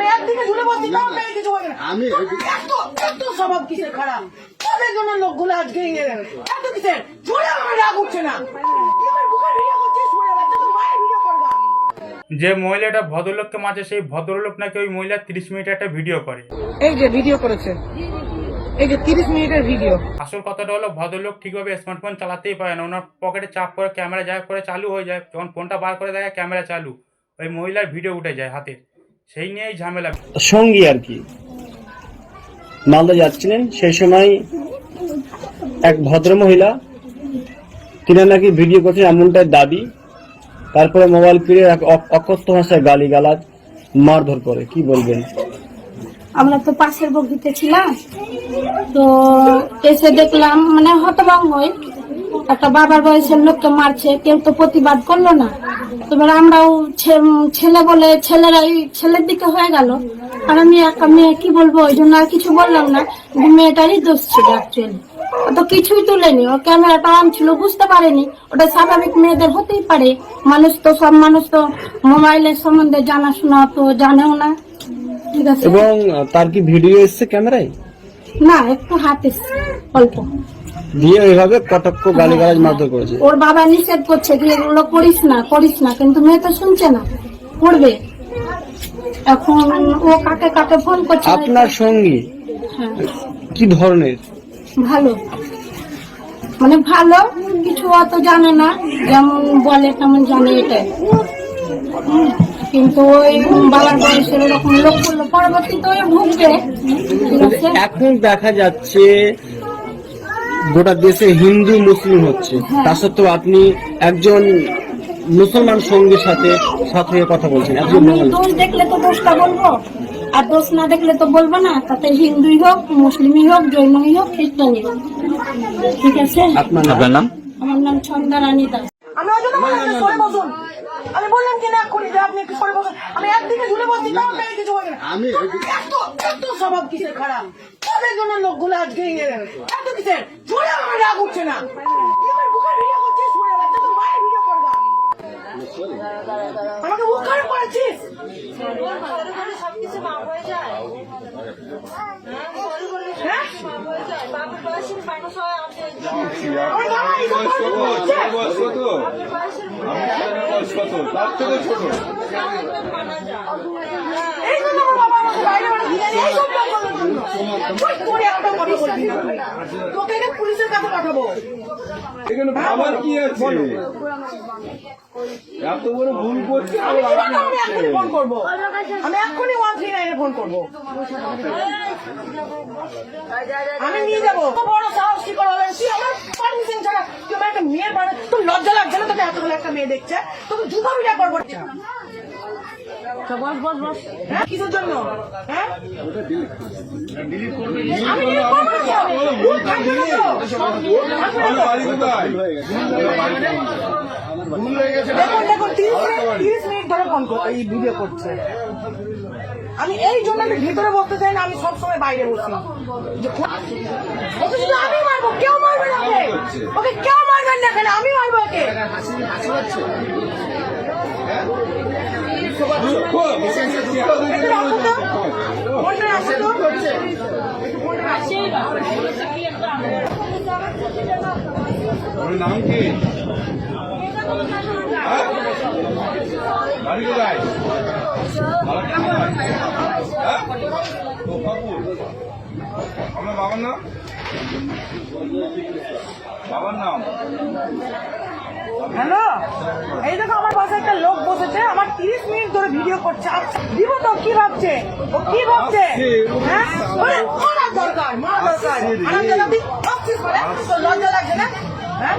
আমি একদিকে ঝুলে বসছি তাও মেরে কিছু হবে না আমি এত এত স্বভাব কিসের খারাপ? তাদের জন্য লোকগুলো আজকে এত কিসের? ঝুলে আমার রাগ উঠছে না। আমার বুকের ভিডিও করছিস শুনে বাচ্চা তো মায়ের ভিডিও করবা যে মহিলাটা ভদ্রলোককে মাঝে সেই ভদ্রলোক নাকি ওই মহিলা তিরিশ মিনিটের একটা ভিডিও করে। এই যে ভিডিও করেছে এই যে তিরিশ মিনিটের ভিডিও। আসল কথাটা হলো ভদ্রলোক ঠিকভাবে স্মার্টফোন চালাতেই পারে না। ওনার পকেটে চাপ করে ক্যামেরা যা করে চালু হয়ে যায়। যখন ফোনটা বার করে দেখে ক্যামেরা চালু। ওই মহিলার ভিডিও উঠে যায় হাতে সেই নিয়েই ঝামেলা সঙ্গী আর কি। মালদা যাচ্ছিলেন সেই সময় এক ভদ্র মহিলা তিনি নাকি ভিডিও করছেন এমনটাই দাবি তারপরে মোবাইল ফিরে এক অকথ্য ভাষায় গালি গালাজ মারধর করে কি বলবেন? আমরা তো পাশের বগিতে ছিলাম তো এসে দেখলাম মানে হতভঙ্গই একটা বাবার বয়সের লোককে মারছে কেউ তো প্রতিবাদ করল না। এবার আমরাও ছেলে বলে ছেলেরাই ছেলের দিকে হয়ে গেল। আর আমি একা মেয়ে কি বলব ওই জন্য আর কিছু বললাম না। মেয়েটারই দোষ ছিল অ্যাকচুয়ালি ও তো কিছুই তুলেনি ও ক্যামেরাটা অন ছিল বুঝতে পারেনি। ওটা স্বাভাবিক মেয়েদের হতেই পারে। মানুষ তো সব মানুষ তো মোবাইলের সম্বন্ধে জানাশোনা তো জানেও না। ঠিক আছে? এবং তার কি ভিডিও এসছে ক্যামেরায় না একটু হাতে অল্প। দিয়ে ওইভাবে কটক্ষ গালি গালাজ মারধর করেছে। ওর বাবা নিষেধ করছে যে এগুলো করিস না করিস না কিন্তু মেয়ে তো শুনছে না। করবে। এখন ও কাকে কাকে ফোন করছে আপনার সঙ্গী? হ্যাঁ, কি ধরনের? ভালো। মানে ভালো কিছু অত জানে না যেমন বলে তেমন জানে এটাই কিন্তু ওই বাবার বয়সের এরকম লোক করল পরবর্তীতে ওই ভুগবে। এখন দেখা যাচ্ছে গোটা দেশে হিন্দু মুসলিম হচ্ছে। তা সত্ত্বেও আপনি একজন মুসলমান সঙ্গীর সাথে সাথে হয়ে কথা বলছেন একজন দোষ দেখলে তো দোষটা বলব আর দোষ না দেখলে তো বলব না। তাতে হিন্দুই হোক মুসলিমই হোক জৈনই হোক খ্রিস্টানই হোক। ঠিক আছে? আপনার নাম? আমার নাম ছন্দা রানী দাস। আমি ওই জন্য বললাম যে সরে বসুন। আমি বললাম কি না যে আপনি একটু সরে বসুন। আমি একদিকে ঝুলে বসছি তাও মেরে কিছু হবে না। আমি এত এত স্বভাব কিসের খারাপ? তাদের জন্য লোকগুলো আজকে ভেঙে আমাকে মুখ খারাপ করেছিস? হ্যাঁ? আমার বাবা এইসব বয়স করছে। এই জন্য আমার বাবা এখানে কি আছে? এত বড় ভুল করছে আমি ফোন করব। আমি এক্ষুনি ওয়ান থ্রি নাইনে ফোন করব। আমি নিয়ে যাব। বড় সাহস কি করে তুই আমার পারমিশন ছাড়া তুই আমার একটা মেয়ের বাড়ি তোর লজ্জা লাগছে না তোকে এতগুলো একটা মেয়ে দেখছে? তোকে জুতা বিটা করব। বস বস বস। হ্যাঁ কিসের জন্য? হ্যাঁ? আমি হয়ে দেখুন দেখুন তিরিশ মিনিট ধরে ফোন এই ভিডিও করছে। আমি এই জন্য আমি ভিতরে বসতে চাই না আমি সবসময় বাইরে বসি। যে ওকে শুধু আমি মারবো কেউ মারবে না ওকে। ওকে কেউ মারবেন না এখানে আমি মারবো ওকে একটু রাখো তো। ফোনটা রাখো তো। ওর নাম কি? বাড়ি কোথায়? হ্যাঁ? আমার বাবার নাম বাবার নাম হ্যালো? এই দেখো আমার পাশে একটা লোক বসেছে আমার তিরিশ মিনিট ধরে ভিডিও করছে। দিব তো কি ভাবছে? ও কি ভাবছে? হ্যাঁ? মারা দরকার মারা দরকার। লজ্জা লাগছে না? হ্যাঁ?